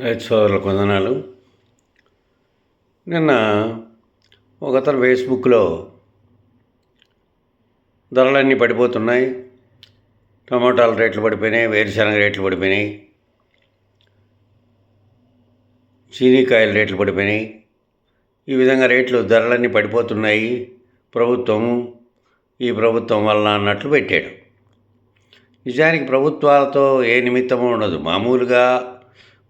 రైతు సోదరులకు వందనాలు నిన్న ఒకతను ఫేస్బుక్లో ధరలన్నీ పడిపోతున్నాయి. టమాటాల రేట్లు పడిపోయినాయి వేరుశనగ రేట్లు పడిపోయినాయి. చీనీకాయల రేట్లు పడిపోయినాయి. ఈ విధంగా రేట్లు ధరలన్నీ పడిపోతున్నాయి. ప్రభుత్వము ఈ ప్రభుత్వం వల్ల అన్నట్లు పెట్టాడు. నిజానికి ప్రభుత్వాలతో ఏ నిమిత్తము ఉండదు. మామూలుగా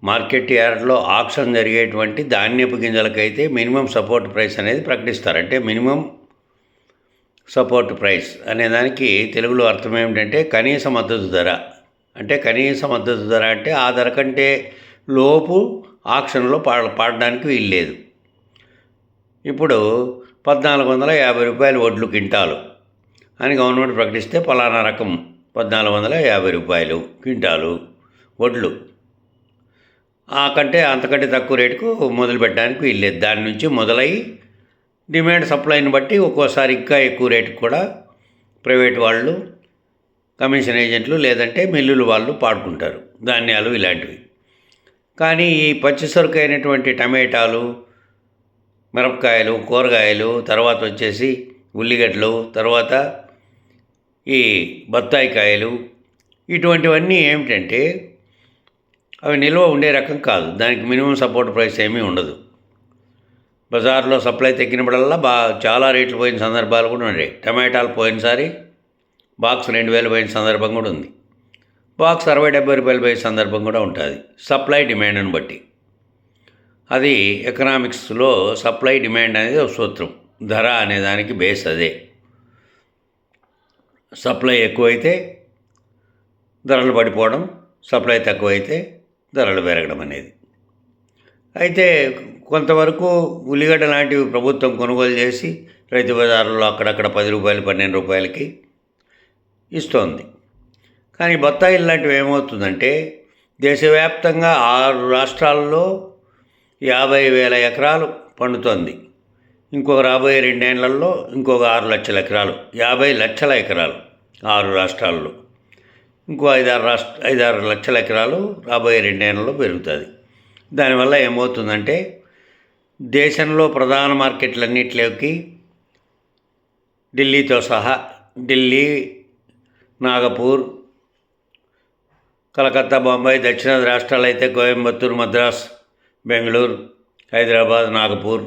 మార్కెట్ యార్డ్లో ఆక్షన్ జరిగేటువంటి ధాన్యపు గింజలకైతే మినిమం సపోర్ట్ ప్రైస్ అనేది ప్రకటిస్తారు. అంటే మినిమం సపోర్ట్ ప్రైస్ అనే దానికి తెలుగులో అర్థం ఏమిటంటే కనీస మద్దతు ధర. అంటే కనీస మద్దతు ధర అంటే ఆ ధర కంటే లోపు ఆక్షన్లో పాడ పాడడానికి వీల్లేదు ఇప్పుడు పద్నాలుగు వందల యాభై రూపాయలు వడ్లు క్వింటాలు అని గవర్నమెంట్ ప్రకటిస్తే పలానా రకం పద్నాలుగు వందల యాభై రూపాయలు క్వింటాలు వడ్లు. ఆ కంటే అంతకంటే తక్కువ రేటుకు మొదలు పెట్టడానికి వీల్లేదు. దాని నుంచి మొదలై డిమాండ్ సప్లైని బట్టి ఒక్కోసారి ఇంకా ఎక్కువ రేటుకు కూడా ప్రైవేట్ వాళ్ళు కమిషన్ ఏజెంట్లు లేదంటే మిల్లులు వాళ్ళు పాడుకుంటారు. ధాన్యాలు ఇలాంటివి. కానీ ఈ పచ్చిసరుకు అయినటువంటి టమాటాలు మిరపకాయలు కూరగాయలు తర్వాత వచ్చేసి ఉల్లిగడ్డలు తర్వాత ఈ బత్తాయి కాయలు ఇటువంటివన్నీ ఏమిటంటే అవి నిల్వ ఉండే రకం కాదు. దానికి మినిమం సపోర్ట్ ప్రైస్ ఏమీ ఉండదు. బజార్లో సప్లై తగ్గినప్పుడల్లా బా చాలా రేట్లు పోయిన సందర్భాలు కూడా ఉన్నాయి. టమాటాలు పోయినసారి బాక్స్ రెండు వేలు పోయిన సందర్భం కూడా ఉంది. బాక్స్ అరవై డెబ్బై రూపాయలు పోయే సందర్భం కూడా ఉంటుంది. సప్లై డిమాండ్ని బట్టి. అది ఎకనామిక్స్లో సప్లై డిమాండ్ అనేది ఒక సూత్రం. ధర అనే దానికి బేస్ అదే. సప్లై ఎక్కువైతే ధరలు పడిపోవడం సప్లై తక్కువైతే ధరలు పెరగడం అనేది. అయితే కొంతవరకు ఉల్లిగడ్డ లాంటివి ప్రభుత్వం కొనుగోలు చేసి రైతు బజార్లో అక్కడక్కడ పది రూపాయలు పన్నెండు రూపాయలకి ఇస్తోంది. కానీ బత్తాయిలు లాంటివి ఏమవుతుందంటే దేశవ్యాప్తంగా ఆరు రాష్ట్రాల్లో యాభై వేల ఎకరాలు పండుతోంది. ఇంకొక రాబోయే రెండేళ్ళలో ఇంకొక ఆరు లక్షల ఎకరాలు యాభై లక్షల ఎకరాలు ఆరు రాష్ట్రాల్లో. ఇంకో ఐదారు రాష్ట్ర ఐదారు లక్షల ఎకరాలు రాబోయే రెండేళ్ళలో పెరుగుతుంది. దానివల్ల ఏమవుతుందంటే దేశంలో ప్రధాన మార్కెట్లన్నింటిలోకి ఢిల్లీతో సహా ఢిల్లీ నాగపూర్ కలకత్తా బొంబాయి దక్షిణాది రాష్ట్రాలు అయితే కోయంబత్తూరు మద్రాస్ బెంగళూరు హైదరాబాద్ నాగపూర్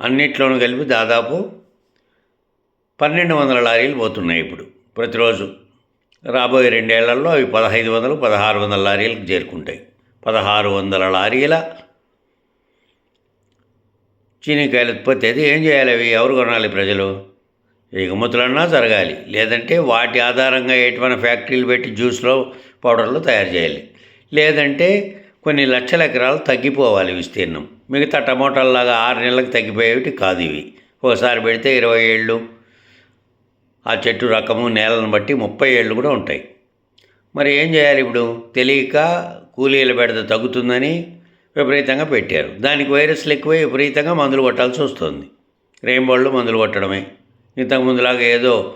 అన్నిట్లోనూ కలిపి దాదాపు పన్నెండు వందల లారీలు పోతున్నాయి ఇప్పుడు ప్రతిరోజు. రాబోయే రెండేళ్ళలో అవి పదహైదు వందలు పదహారు వందల లారీలకు చేరుకుంటాయి. పదహారు వందల లారీల చీనీకాయల ఉత్పత్తి అయితే ఏం చేయాలి అవి? ఎవరు కొనాలి ప్రజలు? ఎగుమతులన్నా జరగాలి. లేదంటే వాటి ఆధారంగా ఎటువంటి ఫ్యాక్టరీలు పెట్టి జ్యూస్లో పౌడర్లు తయారు చేయాలి. లేదంటే కొన్ని లక్షల ఎకరాలు తగ్గిపోవాలి విస్తీర్ణం. మిగతా టమోటాల్లాగా ఆరు నెలలకు తగ్గిపోయేవి కాదు ఇవి. ఒకసారి పెడితే ఇరవై ఏళ్ళు ఆ చెట్టు రకము నేలను బట్టి ముప్పై ఏళ్ళు కూడా ఉంటాయి. మరి ఏం చేయాలి ఇప్పుడు? తెలియక కూలీల బెడద తగ్గుతుందని విపరీతంగా పెట్టారు. దానికి వైరస్లు ఎక్కువై విపరీతంగా మందులు కొట్టాల్సి వస్తుంది. రెయిన్బోళ్ళు మందులు కొట్టడమే. ఇంతకుముందులాగా ఏదో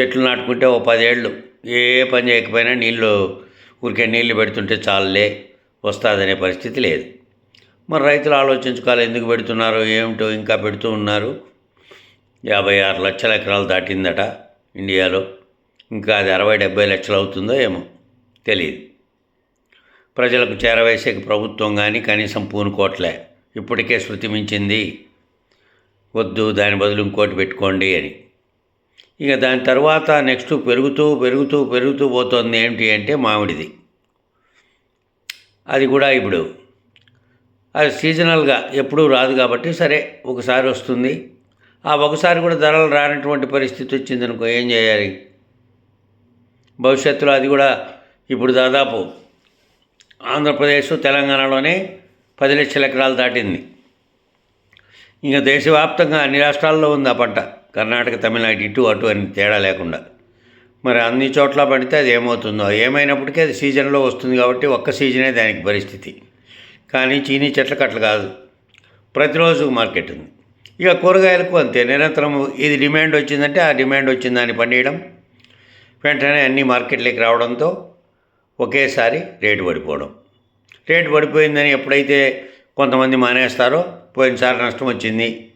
చెట్లు నాటుకుంటే ఓ పదేళ్ళు ఏ పని చేయకపోయినా నీళ్ళు ఊరికే నీళ్ళు పెడుతుంటే చాలులే వస్తుందనే పరిస్థితి లేదు. మరి రైతులు ఆలోచించుకోవాలి ఎందుకు పెడుతున్నారు ఏమిటో ఇంకా పెడుతూ ఉన్నారు. యాభై ఆరు లక్షల ఎకరాలు దాటిందట ఇండియాలో. ఇంకా అది అరవై డెబ్బై లక్షలు అవుతుందో ఏమో తెలియదు ప్రజలకు చేరవేసే ప్రభుత్వం కానీ కనీసం పూనుకోవట్లే ఇప్పటికే శృతి మించింది. వద్దు దాని బదులు ఇంకోటి పెట్టుకోండి అని. ఇక దాని తర్వాత నెక్స్ట్ పెరుగుతూ పెరుగుతూ పెరుగుతూ పోతుంది ఏమిటి అంటే మామిడిది. అది కూడా ఇప్పుడు. అది సీజనల్గా ఎప్పుడూ రాదు కాబట్టి సరే ఒకసారి వస్తుంది. ఆ ఒకసారి కూడా ధరలు రానటువంటి పరిస్థితి వచ్చిందనుకో ఏం చేయాలి? భవిష్యత్తులో అది కూడా ఇప్పుడు దాదాపు ఆంధ్రప్రదేశ్ తెలంగాణలోనే పది లక్షల ఎకరాలు దాటింది. ఇంకా దేశవ్యాప్తంగా అన్ని రాష్ట్రాల్లో ఉంది ఆ పంట. కర్ణాటక తమిళనాడు ఇటు అటు అని తేడా లేకుండా. మరి అన్ని చోట్ల పడితే అది ఏమవుతుందో? ఏమైనప్పటికీ అది సీజన్లో వస్తుంది కాబట్టి ఒక్క సీజనే దానికి పరిస్థితి. కానీ చీనీ చెట్లకు అట్లా కాదు. ప్రతిరోజు మార్కెట్ ఉంది. ఇక కూరగాయలకు అంతే. నిరంతరం ఇది డిమాండ్ వచ్చిందంటే ఆ డిమాండ్ వచ్చిందని పండియడం వెంటనే అన్ని మార్కెట్లోకి రావడంతో ఒకేసారి రేటు పడిపోవడం. రేటు పడిపోయిందని ఎప్పుడైతే కొంతమంది మానేస్తారో పోయినసారి నష్టం వచ్చింది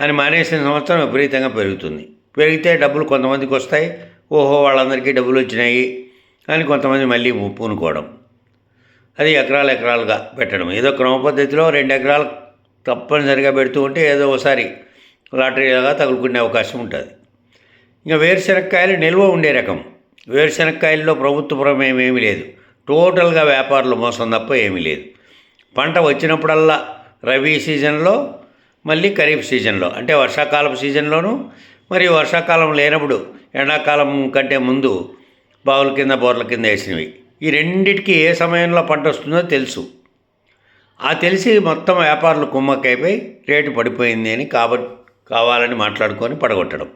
అని మానేసిన సంవత్సరం విపరీతంగా పెరుగుతుంది. పెరిగితే డబ్బులు కొంతమందికి వస్తాయి. ఓహో వాళ్ళందరికీ డబ్బులు వచ్చినాయి అని కొంతమంది మళ్ళీ పూనుకోవడం అది ఎకరాలు ఎకరాలుగా పెట్టడం. ఏదో క్రమ పద్ధతిలో రెండు ఎకరాలు తప్పనిసరిగా పెడుతూ ఉంటే ఏదో ఒకసారి లాటరీలాగా తగులుకునే అవకాశం ఉంటుంది. ఇంకా వేరుశెనక్కాయలు నిల్వ ఉండే రకం. వేరుశెనక్కాయల్లో ప్రభుత్వ ప్రమేయం ఏమీ లేదు. టోటల్గా వ్యాపారులు మోసం తప్ప ఏమీ లేదు. పంట వచ్చినప్పుడల్లా రబీ సీజన్లో మళ్ళీ ఖరీఫ్ సీజన్లో అంటే వర్షాకాలం సీజన్లోనూ మరియు వర్షాకాలం లేనప్పుడు ఎండాకాలం కంటే ముందు బావుల కింద బోర్ల కింద వేసినవి. ఈ రెండిటికి ఏ సమయంలో పంట వస్తుందో తెలుసు. ఆ తెలిసి మొత్తం వ్యాపారులు కుమ్మక్కైపోయి రేటు పడిపోయింది అని కాబ కావాలని మాట్లాడుకొని పడగొట్టడం.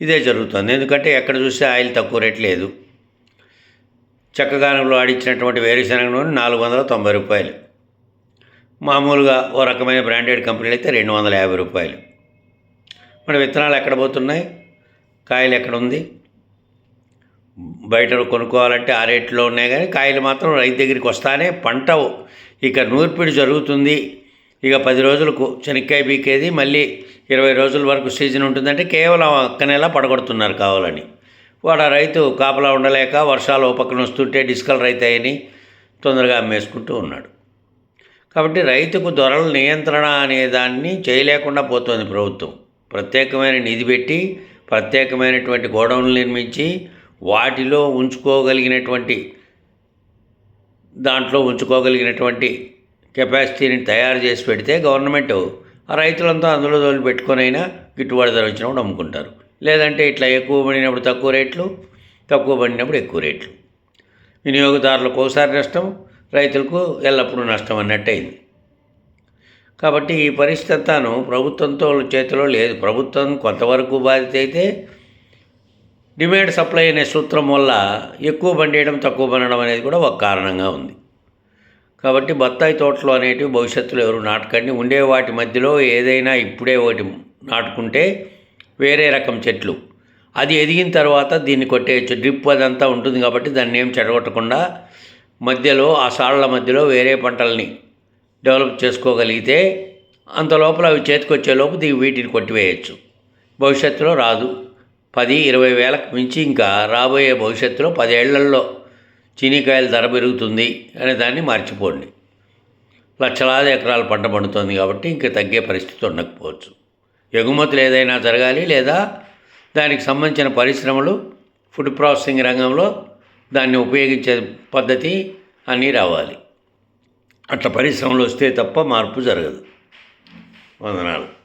ఇదే జరుగుతుంది. ఎందుకంటే ఎక్కడ చూస్తే ఆయిల్ తక్కువ రేట్ లేదు. చక్కగానంలో ఆడించినటువంటి వేరుశనగ నూనె నాలుగు వందల తొంభై రూపాయలు. మామూలుగా ఓ రకమైన బ్రాండెడ్ కంపెనీలు అయితే రెండు వందల యాభై రూపాయలు. మన విత్తనాలు ఎక్కడ పోతున్నాయి? కాయలు ఎక్కడ ఉంది? బయట కొనుక్కోవాలంటే ఆ రేట్లో ఉన్నాయి కానీ కాయలు మాత్రం రైతు దగ్గరికి వస్తానే పంట ఇక నూర్పిడి జరుగుతుంది. ఇక పది రోజులకు శనక్కాయ పీకేది మళ్ళీ ఇరవై రోజుల వరకు సీజన్ ఉంటుందంటే కేవలం ఒక్క నెల పడగొడుతున్నారు కావాలని. వాడు ఆ రైతు కాపలా ఉండలేక వర్షాలు పక్కన వస్తుంటే డిస్కల్ రైతు అయ్యని తొందరగా అమ్మేసుకుంటూ ఉన్నాడు. కాబట్టి రైతుకు ధరల నియంత్రణ అనే దాన్ని చేయలేకుండా పోతుంది ప్రభుత్వం. ప్రత్యేకమైన నిధి పెట్టి ప్రత్యేకమైనటువంటి గోడౌన్లు నిర్మించి వాటిలో ఉంచుకోగలిగినటువంటి దాంట్లో ఉంచుకోగలిగినటువంటి కెపాసిటీని తయారు చేసి పెడితే గవర్నమెంట్ ఆ రైతులంతా అందులో తోలు పెట్టుకొనైనా గిట్టుబాటు ధర వచ్చినప్పుడు అమ్ముకుంటారు లేదంటే ఇట్లా ఎక్కువ పడినప్పుడు తక్కువ రేట్లు తక్కువ పడినప్పుడు ఎక్కువ రేట్లు. వినియోగదారులకు ఒకసారి నష్టం రైతులకు ఎల్లప్పుడూ నష్టం అన్నట్టు అయింది కాబట్టి ఈ పరిస్థితి అంతాను ప్రభుత్వంతో చేతిలో లేదు. ప్రభుత్వం కొంతవరకు బాధ్యత అయితే డిమాండ్ సప్లై అనే సూత్రం వల్ల ఎక్కువ పండియడం తక్కువ పండడం అనేది కూడా ఒక కారణంగా ఉంది. కాబట్టి బత్తాయి తోటలు అనేటివి భవిష్యత్తులో ఎవరు నాటకండి. ఉండే వాటి మధ్యలో ఏదైనా ఇప్పుడే ఒకటి నాటుకుంటే వేరే రకం చెట్లు. అది ఎదిగిన తర్వాత దీన్ని కొట్టేయచ్చు. డ్రిప్ అదంతా ఉంటుంది కాబట్టి దాన్ని ఏం చెడగొట్టకుండా మధ్యలో ఆ సాళ్ళ మధ్యలో వేరే పంటల్ని డెవలప్ చేసుకోగలిగితే అంత లోపల అవి చేతికొచ్చే లోపు దీ వీటిని కొట్టివేయచ్చు. భవిష్యత్తులో రాదు. పది ఇరవై వేలకు మించి ఇంకా రాబోయే భవిష్యత్తులో పదేళ్ళలో చీనీకాయల ధర పెరుగుతుంది అనే దాన్ని మర్చిపోండి. లక్షలాది ఎకరాల పంట పండుతుంది కాబట్టి ఇంకా తగ్గే పరిస్థితి ఉండకపోవచ్చు. ఎగుమతులు ఏదైనా జరగాలి లేదా దానికి సంబంధించిన పరిశ్రమలు ఫుడ్ ప్రాసెసింగ్ రంగంలో దాన్ని ఉపయోగించే పద్ధతి అన్నీ రావాలి. అట్లా పరిశ్రమలు వస్తే తప్ప మార్పు జరగదు. వందనాలు.